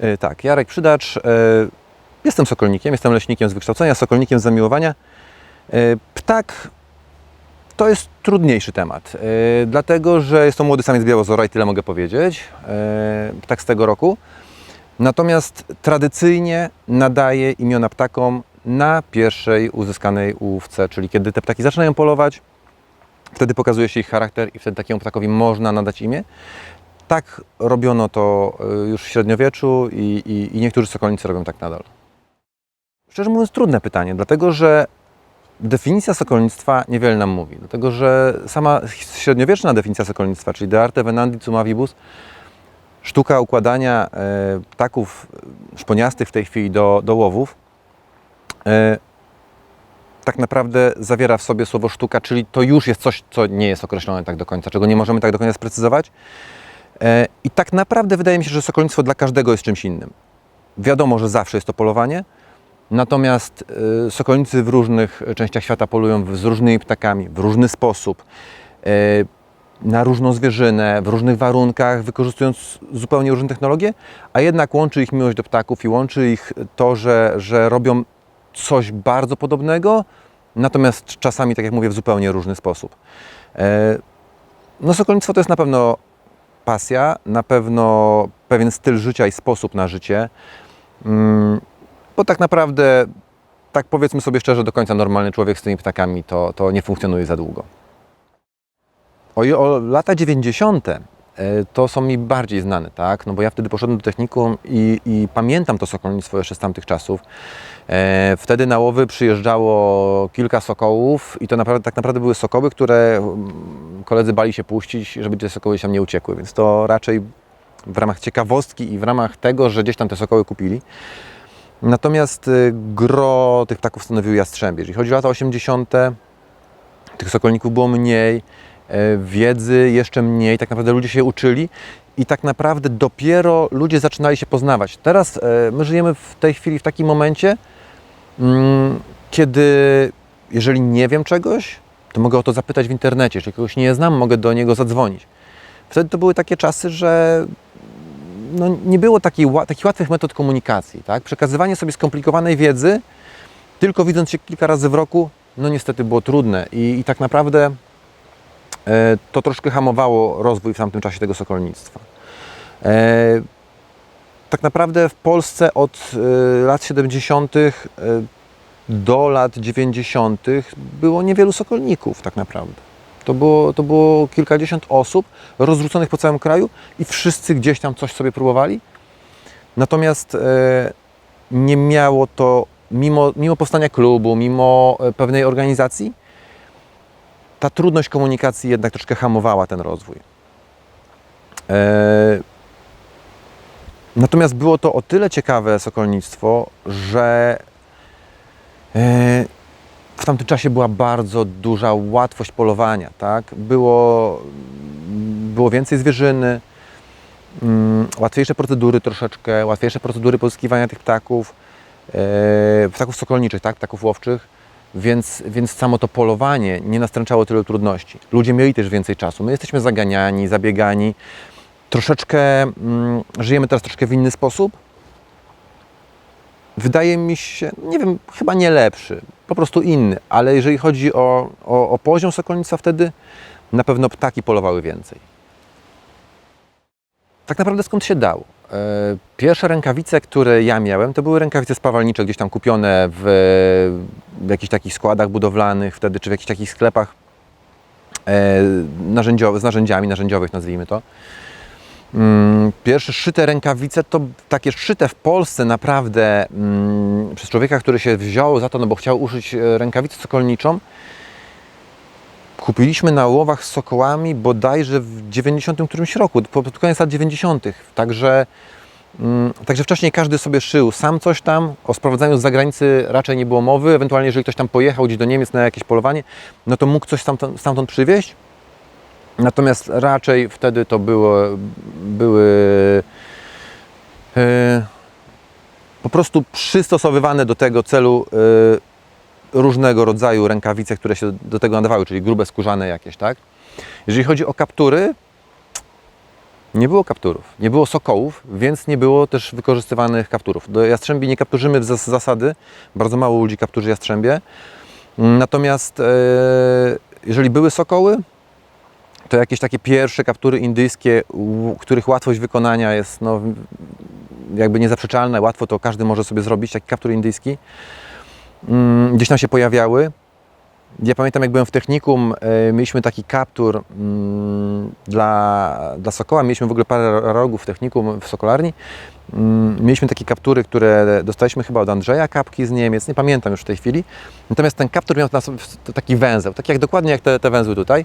E, Tak, Jarek Przydacz. e, Jestem sokolnikiem, jestem leśnikiem z wykształcenia, sokolnikiem z zamiłowania. E, Ptak to jest trudniejszy temat, dlatego że jest to młody samiec białozora i tyle mogę powiedzieć. Ptak z tego roku. Natomiast tradycyjnie nadaje imiona ptakom na pierwszej uzyskanej łówce, czyli kiedy te ptaki zaczynają polować, wtedy pokazuje się ich charakter i wtedy takiemu ptakowi można nadać imię. Tak robiono to y, już w średniowieczu i, i, i niektórzy sokolnicy robią tak nadal. Szczerze mówiąc, trudne pytanie, dlatego że definicja sokolnictwa niewiele nam mówi. Dlatego że sama średniowieczna definicja sokolnictwa, czyli de arte venandi sumavibus, sztuka układania e, ptaków szponiastych w tej chwili do, do łowów, e, tak naprawdę zawiera w sobie słowo sztuka, czyli to już jest coś, co nie jest określone tak do końca, czego nie możemy tak do końca sprecyzować. E, I tak naprawdę wydaje mi się, że sokolnictwo dla każdego jest czymś innym. Wiadomo, że zawsze jest to polowanie, natomiast e, sokolnicy w różnych częściach świata polują z różnymi ptakami, w różny sposób, e, na różną zwierzynę, w różnych warunkach, wykorzystując zupełnie różne technologie, a jednak łączy ich miłość do ptaków i łączy ich to, że, że robią coś bardzo podobnego, natomiast czasami, tak jak mówię, w zupełnie różny sposób. No, sokolnictwo to jest na pewno pasja, na pewno pewien styl życia i sposób na życie, Mm, bo tak naprawdę, tak powiedzmy sobie szczerze, do końca normalny człowiek z tymi ptakami to, to nie funkcjonuje za długo. O, o lata 90. e, to są mi bardziej znane, tak? No bo ja wtedy poszedłem do technikum i, i pamiętam to sokolnictwo jeszcze z tamtych czasów. E, wtedy na łowy przyjeżdżało kilka sokołów i to naprawdę, tak naprawdę były sokoły, które mm, koledzy bali się puścić, żeby te sokoły się nie uciekły, więc to raczej w ramach ciekawostki i w ramach tego, że gdzieś tam te sokoły kupili. Natomiast y, gro tych ptaków stanowiły jastrzębie. Jeżeli chodzi o lata 80., tych sokolników było mniej, e, wiedzy jeszcze mniej, tak naprawdę ludzie się uczyli i tak naprawdę dopiero ludzie zaczynali się poznawać. Teraz e, my żyjemy w tej chwili w takim momencie, kiedy jeżeli nie wiem czegoś, to mogę o to zapytać w internecie. Jeżeli kogoś nie znam, mogę do niego zadzwonić. Wtedy to były takie czasy, że no, nie było takiej, takich łatwych metod komunikacji. Tak? Przekazywanie sobie skomplikowanej wiedzy, tylko widząc się kilka razy w roku, no niestety było trudne i, i tak naprawdę e, to troszkę hamowało rozwój w tamtym czasie tego sokolnictwa. E, tak naprawdę w Polsce od e, lat 70. e, do lat 90. było niewielu sokolników tak naprawdę. To było, to było kilkadziesiąt osób rozrzuconych po całym kraju i wszyscy gdzieś tam coś sobie próbowali. Natomiast e, nie miało to, mimo, mimo powstania klubu, mimo e, pewnej organizacji, ta trudność komunikacji jednak troszkę hamowała ten rozwój. Natomiast było to o tyle ciekawe sokolnictwo, że e, w tamtym czasie była bardzo duża łatwość polowania, tak? Było, było więcej zwierzyny, mm, łatwiejsze procedury troszeczkę, łatwiejsze procedury pozyskiwania tych ptaków, e, ptaków sokolniczych, tak? Ptaków łowczych, więc, więc samo to polowanie nie nastręczało tylu trudności. Ludzie mieli też więcej czasu. My jesteśmy zaganiani, zabiegani. Troszeczkę mm, żyjemy teraz troszkę w inny sposób. Wydaje mi się, nie wiem, chyba nie lepszy, po prostu inny, ale jeżeli chodzi o, o, o poziom sokolnictwa wtedy, na pewno ptaki polowały więcej. Tak naprawdę skąd się dało? E, Pierwsze rękawice, które ja miałem, to były rękawice spawalnicze, gdzieś tam kupione w, w jakichś takich składach budowlanych wtedy, czy w jakichś takich sklepach e, narzędziowych, z narzędziami narzędziowych, nazwijmy to. Mm, Pierwsze szyte rękawice to takie szyte w Polsce naprawdę mm, przez człowieka, który się wziął za to, no bo chciał uszyć e, rękawicę sokolniczą. Kupiliśmy na łowach z sokołami bodajże w 90 którymś roku, po- pod koniec lat 90. Także, mm, także wcześniej każdy sobie szył sam coś tam, o sprowadzaniu z zagranicy raczej nie było mowy, ewentualnie jeżeli ktoś tam pojechał gdzieś do Niemiec na jakieś polowanie, no to mógł coś stamtąd, stamtąd przywieźć. Natomiast raczej wtedy to było, były e, po prostu przystosowywane do tego celu e, różnego rodzaju rękawice, które się do tego nadawały, czyli grube skórzane jakieś, tak? Jeżeli chodzi o kaptury, nie było kapturów, nie było sokołów, więc nie było też wykorzystywanych kapturów. Do jastrzębi nie kapturzymy zas- zasady, bardzo mało ludzi kapturzy jastrzębie. Natomiast e, jeżeli były sokoły, to jakieś takie pierwsze kaptury indyjskie, których łatwość wykonania jest no, jakby niezaprzeczalna, łatwo to każdy może sobie zrobić, taki kaptur indyjski, mm, gdzieś tam się pojawiały. Ja pamiętam, jak byłem w technikum, e, mieliśmy taki kaptur mm, dla, dla Sokoła. Mieliśmy w ogóle parę rogów w technikum, w Sokolarni. Mm, mieliśmy takie kaptury, które dostaliśmy chyba od Andrzeja, kapki z Niemiec, nie pamiętam już w tej chwili. Natomiast ten kaptur miał taki węzeł, taki jak dokładnie jak te, te węzły tutaj.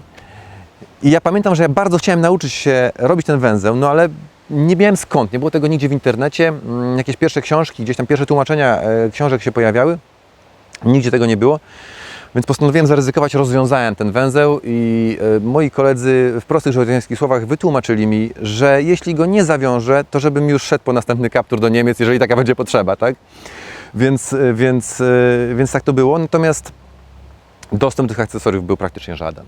I ja pamiętam, że ja bardzo chciałem nauczyć się robić ten węzeł, no ale nie miałem skąd, nie było tego nigdzie w internecie. Mm, Jakieś pierwsze książki, gdzieś tam pierwsze tłumaczenia e, książek się pojawiały. Nigdzie tego nie było. Więc postanowiłem zaryzykować, rozwiązałem ten węzeł i e, moi koledzy w prostych żołnierskich słowach wytłumaczyli mi, że jeśli go nie zawiążę, to żebym już szedł po następny kaptur do Niemiec, jeżeli taka będzie potrzeba, tak? Więc, e, więc, więc tak to było. Natomiast dostęp do tych akcesoriów był praktycznie żaden.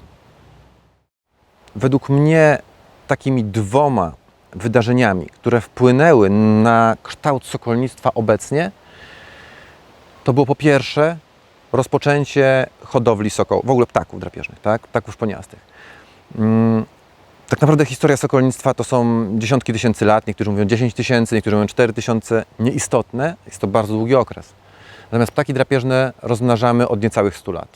Według mnie takimi dwoma wydarzeniami, które wpłynęły na kształt sokolnictwa obecnie, to było po pierwsze rozpoczęcie hodowli sokołów, w ogóle ptaków drapieżnych, tak? ptaków szponiastych. Mm, tak naprawdę historia sokolnictwa to są dziesiątki tysięcy lat, niektórzy mówią 10 tysięcy, niektórzy mówią 4 tysiące. Nieistotne, jest to bardzo długi okres. Natomiast ptaki drapieżne rozmnażamy od niecałych 100 lat.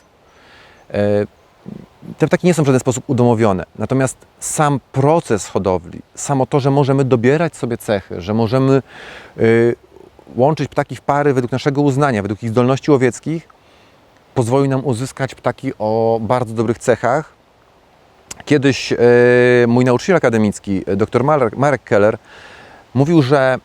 Te ptaki nie są w żaden sposób udomowione. Natomiast sam proces hodowli, samo to, że możemy dobierać sobie cechy, że możemy y, łączyć ptaki w pary według naszego uznania, według ich zdolności łowieckich, pozwoli nam uzyskać ptaki o bardzo dobrych cechach. Kiedyś y, mój nauczyciel akademicki, dr Marek Keller, mówił, że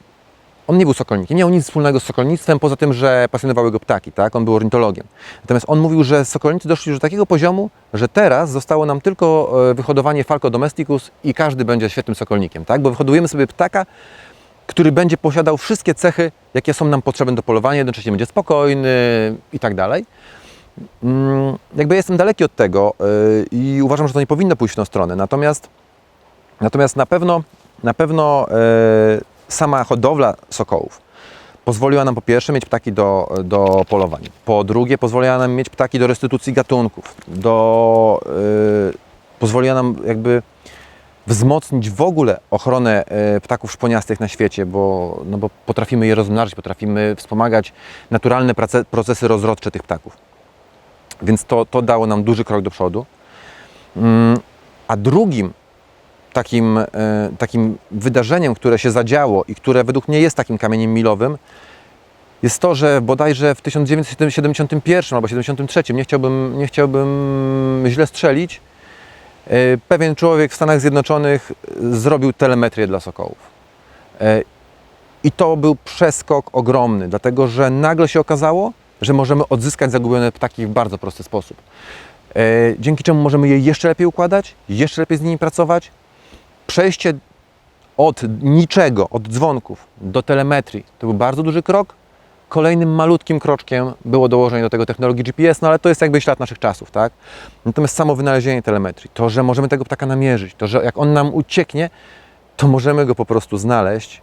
on nie był sokolnikiem, nie miał nic wspólnego z sokolnictwem, poza tym, że pasjonowały go ptaki, tak? On był ornitologiem. Natomiast on mówił, że sokolnicy doszli już do takiego poziomu, że teraz zostało nam tylko e, wyhodowanie Falco domesticus i każdy będzie świetnym sokolnikiem, tak? Bo wyhodujemy sobie ptaka, który będzie posiadał wszystkie cechy, jakie są nam potrzebne do polowania, jednocześnie będzie spokojny i tak dalej. Mm, Jakby jestem daleki od tego yy, i uważam, że to nie powinno pójść w tą stronę. Natomiast, natomiast na pewno, na pewno yy, sama hodowla sokołów pozwoliła nam po pierwsze mieć ptaki do, do polowań, po drugie pozwoliła nam mieć ptaki do restytucji gatunków, do, yy, pozwoliła nam jakby wzmocnić w ogóle ochronę e, ptaków szponiastych na świecie, bo, no bo potrafimy je rozmnażyć, potrafimy wspomagać naturalne prace, procesy rozrodcze tych ptaków. Więc to, to dało nam duży krok do przodu. Mm, A drugim takim, e, takim wydarzeniem, które się zadziało i które według mnie jest takim kamieniem milowym, jest to, że bodajże w 1971 albo 1973, nie chciałbym, nie chciałbym źle strzelić, e, pewien człowiek w Stanach Zjednoczonych zrobił telemetrię dla sokołów. E, I to był przeskok ogromny, dlatego że nagle się okazało, że możemy odzyskać zagubione ptaki w bardzo prosty sposób. Dzięki czemu możemy je jeszcze lepiej układać, jeszcze lepiej z nimi pracować. Przejście od niczego, od dzwonków do telemetrii to był bardzo duży krok. Kolejnym malutkim kroczkiem było dołożenie do tego technologii GPS, no ale to jest jakby ślad naszych czasów, tak? Natomiast samo wynalezienie telemetrii, to, że możemy tego ptaka namierzyć, to, że jak on nam ucieknie, to możemy go po prostu znaleźć,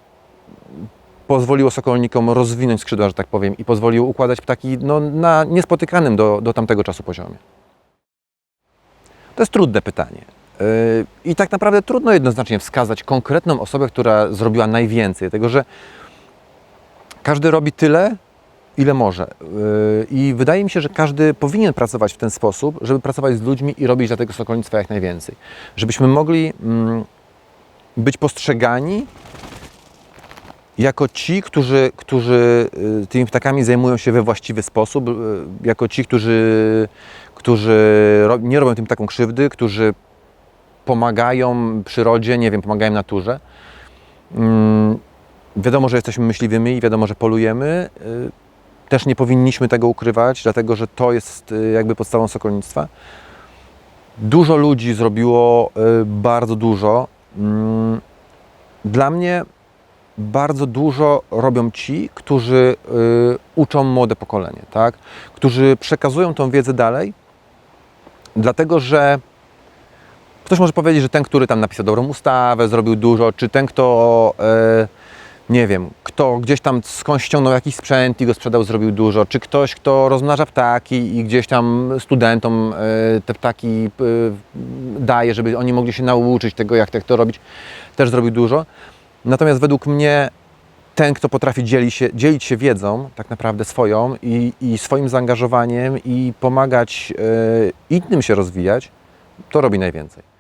pozwoliło sokolnikom rozwinąć skrzydła, że tak powiem, i pozwoliło układać ptaki no, na niespotykanym do, do tamtego czasu poziomie. To jest trudne pytanie. I tak naprawdę trudno jednoznacznie wskazać konkretną osobę, która zrobiła najwięcej, dlatego że każdy robi tyle, ile może. Yy, I wydaje mi się, że każdy powinien pracować w ten sposób, żeby pracować z ludźmi i robić dla tego sokolnictwa jak najwięcej. Żebyśmy mogli mm, być postrzegani jako ci, którzy, którzy y, tymi ptakami zajmują się we właściwy sposób, y, jako ci, którzy, którzy nie robią tym taką krzywdy, którzy pomagają przyrodzie, nie wiem, pomagają naturze. Mm, Wiadomo, że jesteśmy myśliwymi i wiadomo, że polujemy. y, Też nie powinniśmy tego ukrywać, dlatego że to jest y, jakby podstawą sokolnictwa. Dużo ludzi zrobiło y, bardzo dużo. Mm, Dla mnie bardzo dużo robią ci, którzy uczą młode pokolenie, tak? którzy przekazują tą wiedzę dalej, dlatego że Ktoś może powiedzieć, że ten, który tam napisał dobrą ustawę, zrobił dużo, czy ten, kto, e, nie wiem, kto gdzieś tam skądś ściągnął jakiś sprzęt i go sprzedał, zrobił dużo, czy ktoś, kto rozmnaża ptaki i gdzieś tam studentom e, te ptaki e, daje, żeby oni mogli się nauczyć tego, jak, jak to robić, też zrobił dużo. Natomiast według mnie ten, kto potrafi dzielić się, dzielić się wiedzą, tak naprawdę swoją i, i swoim zaangażowaniem i pomagać e, innym się rozwijać, to robi najwięcej.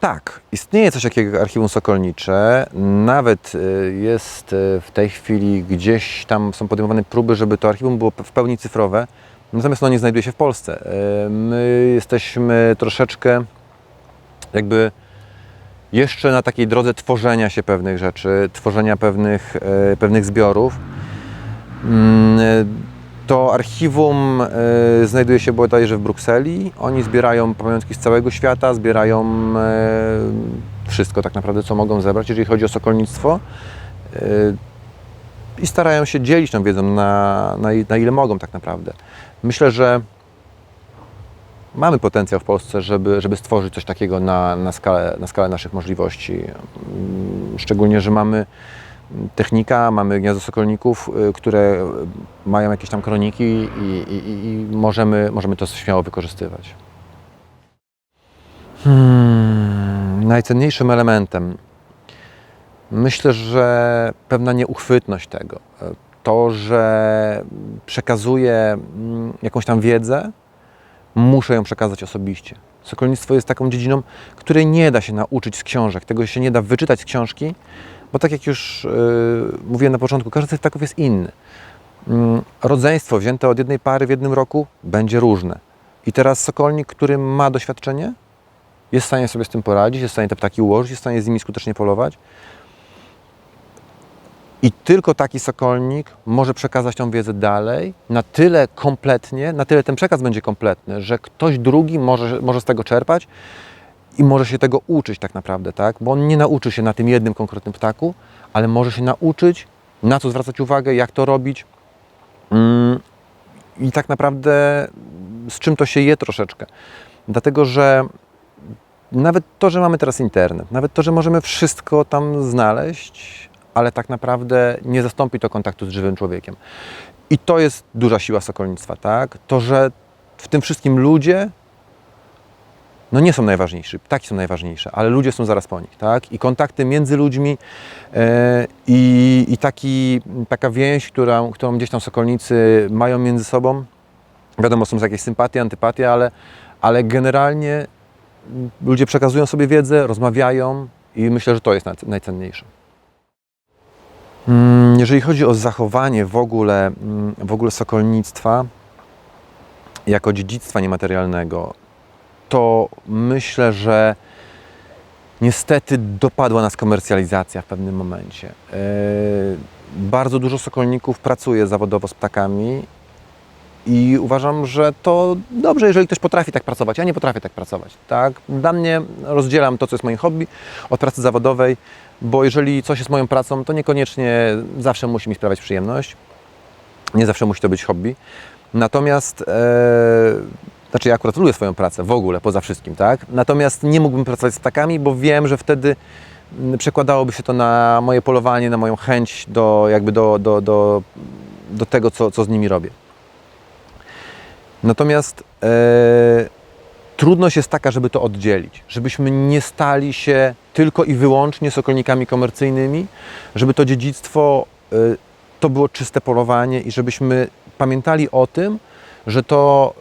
Tak, istnieje coś takiego jak archiwum sokolnicze. Nawet e, jest e, w tej chwili gdzieś tam są podejmowane próby, żeby to archiwum było w pełni cyfrowe. Natomiast ono nie znajduje się w Polsce. E, My jesteśmy troszeczkę jakby jeszcze na takiej drodze tworzenia się pewnych rzeczy, tworzenia pewnych, pewnych zbiorów. To archiwum e, znajduje się bodajże w Brukseli. Oni zbierają pamiątki z całego świata, zbierają e, wszystko tak naprawdę, co mogą zebrać, jeżeli chodzi o sokolnictwo. E, I starają się dzielić tą wiedzą na, na, na ile mogą tak naprawdę. Myślę, że mamy potencjał w Polsce, żeby, żeby stworzyć coś takiego na, na, skalę, na skalę naszych możliwości. Mm, Szczególnie, że mamy technika, mamy gniazdo sokolników, y, które mają jakieś tam kroniki i, i, i- możemy, możemy to śmiało wykorzystywać. Hmm, najcenniejszym elementem myślę, że pewna nieuchwytność tego. To, że przekazuję mm, jakąś tam wiedzę, muszę ją przekazać osobiście. Sokolnictwo jest taką dziedziną, której nie da się nauczyć z książek, tego się nie da wyczytać z książki, bo tak jak już yy, mówiłem na początku, każdy z tych ptaków jest inny. Mm, rodzeństwo wzięte od jednej pary w jednym roku będzie różne. I teraz sokolnik, który ma doświadczenie, jest w stanie sobie z tym poradzić, jest w stanie te ptaki ułożyć, jest w stanie z nimi skutecznie polować. I tylko taki sokolnik może przekazać tą wiedzę dalej na tyle kompletnie, na tyle ten przekaz będzie kompletny, że ktoś drugi może, może z tego czerpać i może się tego uczyć tak naprawdę, tak? Bo on nie nauczy się na tym jednym konkretnym ptaku, ale może się nauczyć, na co zwracać uwagę, jak to robić. Mm, I tak naprawdę z czym to się je troszeczkę. Dlatego, że nawet to, że mamy teraz internet, nawet to, że możemy wszystko tam znaleźć, ale tak naprawdę nie zastąpi to kontaktu z żywym człowiekiem. I to jest duża siła sokolnictwa, tak? To, że w tym wszystkim ludzie no nie są najważniejsi, ptaki są najważniejsze, ale ludzie są zaraz po nich, tak? I kontakty między ludźmi e, i, i taki, taka więź, którą, którą gdzieś tam sokolnicy mają między sobą, wiadomo, są jakieś sympatie, antypatie, ale, ale generalnie ludzie przekazują sobie wiedzę, rozmawiają i myślę, że to jest naj- najcenniejsze. Mm, Jeżeli chodzi o zachowanie w ogóle, mm, w ogóle sokolnictwa jako dziedzictwa niematerialnego, to myślę, że niestety dopadła nas komercjalizacja w pewnym momencie. Yy, Bardzo dużo sokolników pracuje zawodowo z ptakami i uważam, że to dobrze, jeżeli ktoś potrafi tak pracować. Ja nie potrafię tak pracować. Tak? Dla mnie rozdzielam to, co jest moim hobby, od pracy zawodowej, bo jeżeli coś jest moją pracą, to niekoniecznie zawsze musi mi sprawiać przyjemność. Nie zawsze musi to być hobby. Natomiast, e, znaczy ja akurat lubię swoją pracę w ogóle, poza wszystkim, tak? Natomiast nie mógłbym pracować z ptakami, bo wiem, że wtedy mm, przekładałoby się to na moje polowanie, na moją chęć do, jakby do, do, do, do tego, co, co z nimi robię. Natomiast e, trudność jest taka, żeby to oddzielić, żebyśmy nie stali się tylko i wyłącznie sokolnikami komercyjnymi, żeby to dziedzictwo e, to było czyste polowanie i żebyśmy pamiętali o tym, że to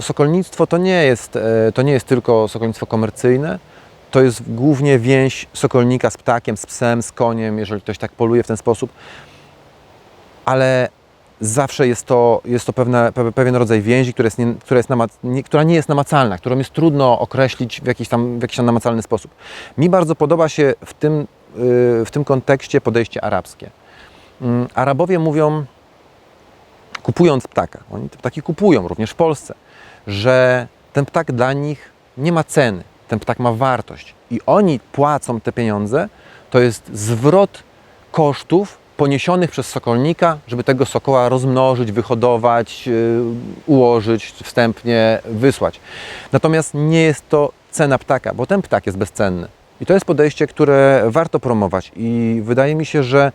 sokolnictwo to nie jest, e, to nie jest tylko sokolnictwo komercyjne, to jest głównie więź sokolnika z ptakiem, z psem, z koniem, jeżeli ktoś tak poluje w ten sposób, ale zawsze jest to, jest to pewna, pe- pewien rodzaj więzi, która, jest nie, która, jest namac, nie, która nie jest namacalna, którą jest trudno określić w jakiś, tam, w jakiś tam namacalny sposób. Mi bardzo podoba się w tym, yy, w tym kontekście podejście arabskie. Mm, Arabowie mówią, kupując ptaka, oni te ptaki kupują również w Polsce, że ten ptak dla nich nie ma ceny, ten ptak ma wartość i oni płacą te pieniądze, to jest zwrot kosztów poniesionych przez sokolnika, żeby tego sokoła rozmnożyć, wyhodować, yy, ułożyć, wstępnie wysłać. Natomiast nie jest to cena ptaka, bo ten ptak jest bezcenny. I to jest podejście, które warto promować i wydaje mi się, że,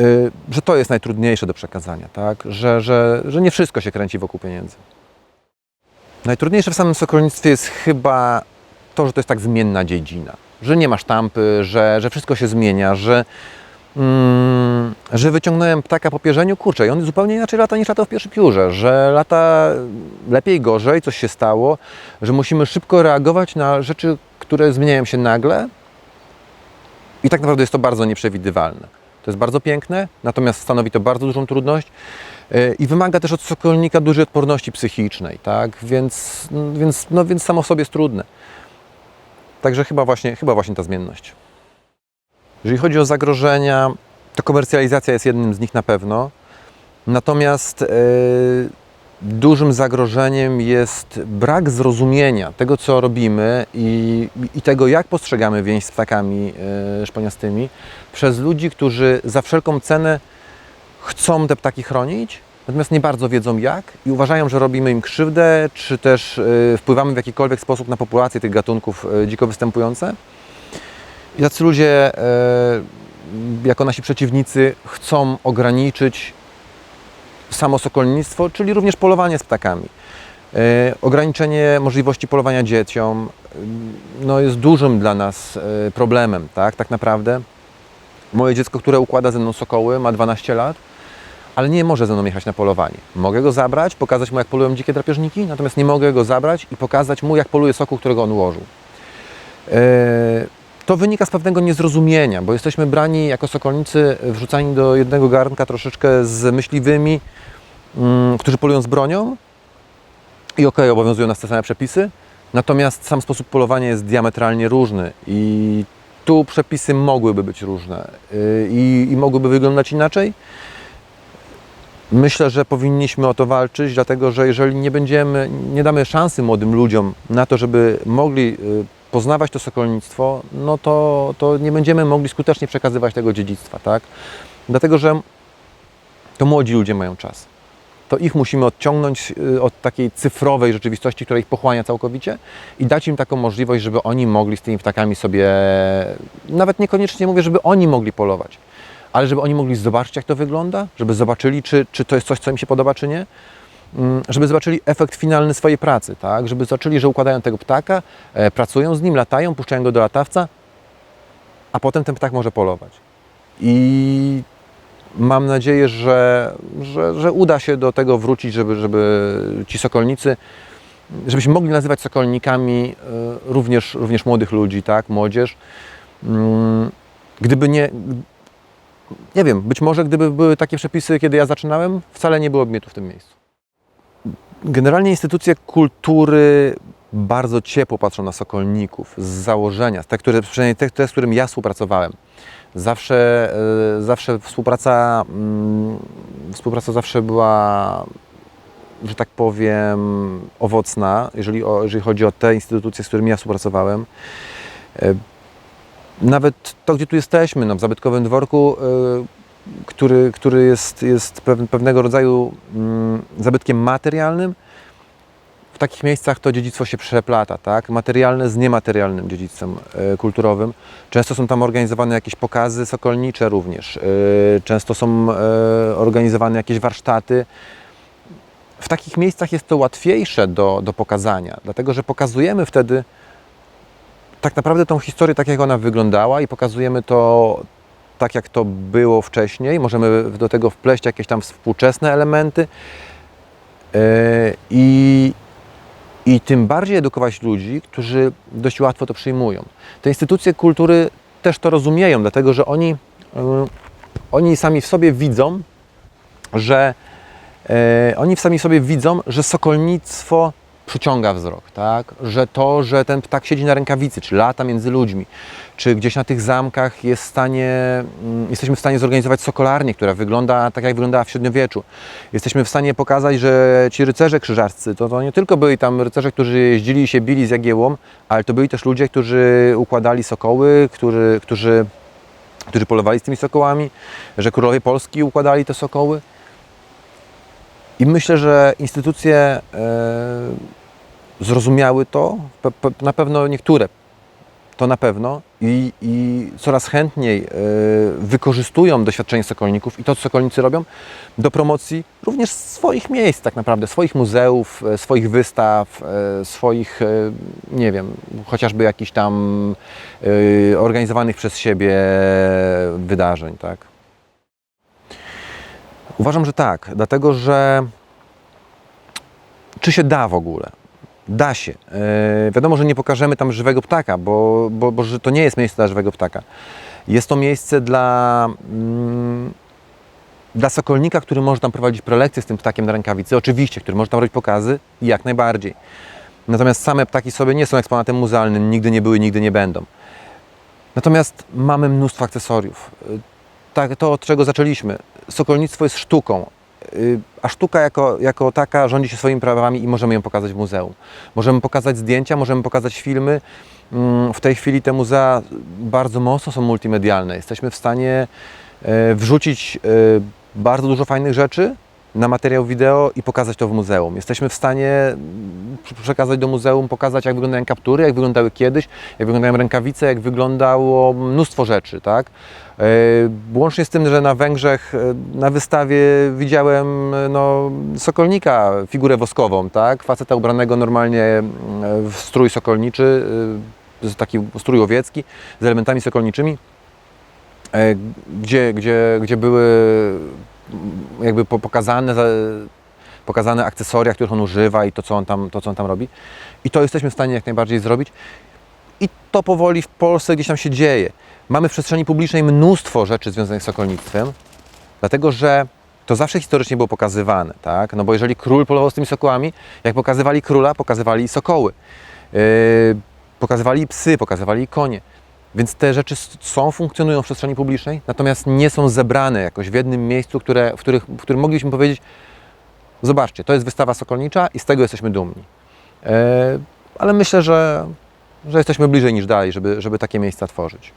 y, że to jest najtrudniejsze do przekazania, tak? że, że, że nie wszystko się kręci wokół pieniędzy. Najtrudniejsze w samym sokolnictwie jest chyba to, że to jest tak zmienna dziedzina, że nie ma sztampy, że, że wszystko się zmienia, że, mm, że wyciągnąłem ptaka po pierzeniu, kurczę, i on zupełnie inaczej lata niż latał w pierwszym piórze, że lata lepiej, gorzej, coś się stało, że musimy szybko reagować na rzeczy, które zmieniają się nagle i tak naprawdę jest to bardzo nieprzewidywalne. To jest bardzo piękne, natomiast stanowi to bardzo dużą trudność yy, i wymaga też od sokolnika dużej odporności psychicznej, tak? Więc, więc, no, więc samo w sobie jest trudne. Także chyba właśnie, chyba właśnie ta zmienność. Jeżeli chodzi o zagrożenia, to komercjalizacja jest jednym z nich na pewno. Natomiast e, dużym zagrożeniem jest brak zrozumienia tego, co robimy i, i tego, jak postrzegamy więź z ptakami e, szponiastymi przez ludzi, którzy za wszelką cenę chcą te ptaki chronić, natomiast nie bardzo wiedzą jak i uważają, że robimy im krzywdę, czy też e, wpływamy w jakikolwiek sposób na populację tych gatunków e, dziko występujące. I tacy ludzie, e, jako nasi przeciwnicy, chcą ograniczyć samo sokolnictwo, czyli również polowanie z ptakami. E, Ograniczenie możliwości polowania dzieciom e, no jest dużym dla nas e, problemem, tak, tak naprawdę. Moje dziecko, które układa ze mną sokoły, ma 12 lat, ale nie może ze mną jechać na polowanie. Mogę go zabrać, pokazać mu, jak polują dzikie drapieżniki, natomiast nie mogę go zabrać i pokazać mu, jak poluje sokół, którego on ułożył. To wynika z pewnego niezrozumienia, bo jesteśmy brani jako sokolnicy, wrzucani do jednego garnka troszeczkę z myśliwymi, mm, którzy polują z bronią i okej, obowiązują nas te same przepisy, natomiast sam sposób polowania jest diametralnie różny i tu przepisy mogłyby być różne y, i, i mogłyby wyglądać inaczej. Myślę, że powinniśmy o to walczyć, dlatego że jeżeli nie będziemy, nie damy szansy młodym ludziom na to, żeby mogli y, poznawać to sokolnictwo, no to, to nie będziemy mogli skutecznie przekazywać tego dziedzictwa, tak? Dlatego, że to młodzi ludzie mają czas. To ich musimy odciągnąć y, od takiej cyfrowej rzeczywistości, która ich pochłania całkowicie i dać im taką możliwość, żeby oni mogli z tymi ptakami sobie, nawet niekoniecznie mówię, żeby oni mogli polować, ale żeby oni mogli zobaczyć, jak to wygląda, żeby zobaczyli, czy, czy to jest coś, co im się podoba, czy nie. Mm, Żeby zobaczyli efekt finalny swojej pracy, tak? Żeby zobaczyli, że układają tego ptaka, e, pracują z nim, latają, puszczają go do latawca, a potem ten ptak może polować. I mam nadzieję, że, że, że uda się do tego wrócić, żeby, żeby ci sokolnicy, żebyśmy mogli nazywać sokolnikami e, również, również młodych ludzi, tak? Młodzież. Mm, Gdyby nie, nie wiem, być może gdyby były takie przepisy, kiedy ja zaczynałem, wcale nie byłoby mnie tu w tym miejscu. Generalnie instytucje kultury bardzo ciepło patrzą na sokolników z założenia, te, które, przynajmniej te, te, z którym ja współpracowałem. Zawsze, e, zawsze współpraca, mm, współpraca zawsze była, że tak powiem, owocna, jeżeli, o, jeżeli chodzi o te instytucje, z którymi ja współpracowałem. E, Nawet to, gdzie tu jesteśmy, no, w zabytkowym dworku, e, który, który jest, jest pew- pewnego rodzaju mm, zabytkiem materialnym, w takich miejscach to dziedzictwo się przeplata, tak? Materialne z niematerialnym dziedzictwem e, kulturowym. Często są tam organizowane jakieś pokazy sokolnicze również. E, często są e, organizowane jakieś warsztaty. W takich miejscach jest to łatwiejsze do, do pokazania, dlatego że pokazujemy wtedy tak naprawdę tą historię tak, jak ona wyglądała i pokazujemy to tak, jak to było wcześniej. Możemy do tego wpleść jakieś tam współczesne elementy e, i, i tym bardziej edukować ludzi, którzy dość łatwo to przyjmują. Te instytucje kultury też to rozumieją, dlatego że oni, y, oni sami w sobie widzą, że e, oni sami w sobie widzą, że sokolnictwo przyciąga wzrok, tak? Że to, że ten ptak siedzi na rękawicy, czy lata między ludźmi, czy gdzieś na tych zamkach jest stanie, mm, jesteśmy w stanie zorganizować sokolarnię, która wygląda tak, jak wyglądała w średniowieczu. Jesteśmy w stanie pokazać, że ci rycerze krzyżaccy, to, to nie tylko byli tam rycerze, którzy jeździli i się bili z jagiełą, ale to byli też ludzie, którzy układali sokoły, którzy, którzy, którzy polowali z tymi sokołami, że królowie Polski układali te sokoły. I myślę, że instytucje e, zrozumiały to, pe, pe, na pewno niektóre to na pewno i, i coraz chętniej e, wykorzystują doświadczenie sokolników i to, co sokolnicy robią, do promocji również swoich miejsc tak naprawdę, swoich muzeów, e, swoich wystaw, e, swoich, nie wiem, chociażby jakichś tam e, organizowanych przez siebie wydarzeń, tak. Uważam, że tak, dlatego że czy się da w ogóle? Da się. E, wiadomo, że nie pokażemy tam żywego ptaka, bo, bo, bo to nie jest miejsce dla żywego ptaka. Jest to miejsce dla, mm, dla sokolnika, który może tam prowadzić prelekcje z tym ptakiem na rękawicy. Oczywiście, który może tam robić pokazy, jak najbardziej. Natomiast same ptaki sobie nie są eksponatem muzealnym, nigdy nie były, nigdy nie będą. Natomiast mamy mnóstwo akcesoriów. Y, Tak, to od czego zaczęliśmy. Sokolnictwo jest sztuką, a sztuka jako, jako taka rządzi się swoimi prawami i możemy ją pokazać w muzeum. Możemy pokazać zdjęcia, możemy pokazać filmy. Mm, W tej chwili te muzea bardzo mocno są multimedialne. Jesteśmy w stanie e, wrzucić e, bardzo dużo fajnych rzeczy na materiał wideo i pokazać to w muzeum. Jesteśmy w stanie mm, pr- przekazać do muzeum, pokazać jak wyglądają kaptury, jak wyglądały kiedyś, jak wyglądają rękawice, jak wyglądało mnóstwo rzeczy, tak? E, Łącznie z tym, że na Węgrzech e, na wystawie widziałem e, no, sokolnika, figurę woskową, tak? Faceta ubranego normalnie mm, w strój sokolniczy, taki strój łowiecki, z elementami sokolniczymi, gdzie, gdzie, gdzie były jakby po- pokazane, za- pokazane akcesoria, których on używa i to co on, tam, to, co on tam robi. I to jesteśmy w stanie jak najbardziej zrobić. I to powoli w Polsce gdzieś tam się dzieje. Mamy w przestrzeni publicznej mnóstwo rzeczy związanych z sokolnictwem, dlatego że to zawsze historycznie było pokazywane, tak? No bo jeżeli król polował z tymi sokołami, jak pokazywali króla, pokazywali sokoły. Yy, pokazywali psy, pokazywali konie. Więc te rzeczy są, funkcjonują w przestrzeni publicznej, natomiast nie są zebrane jakoś w jednym miejscu, które, w, których, w którym moglibyśmy powiedzieć, zobaczcie, to jest wystawa sokolnicza i z tego jesteśmy dumni. E, ale myślę, że, że jesteśmy bliżej niż dalej, żeby, żeby takie miejsca tworzyć.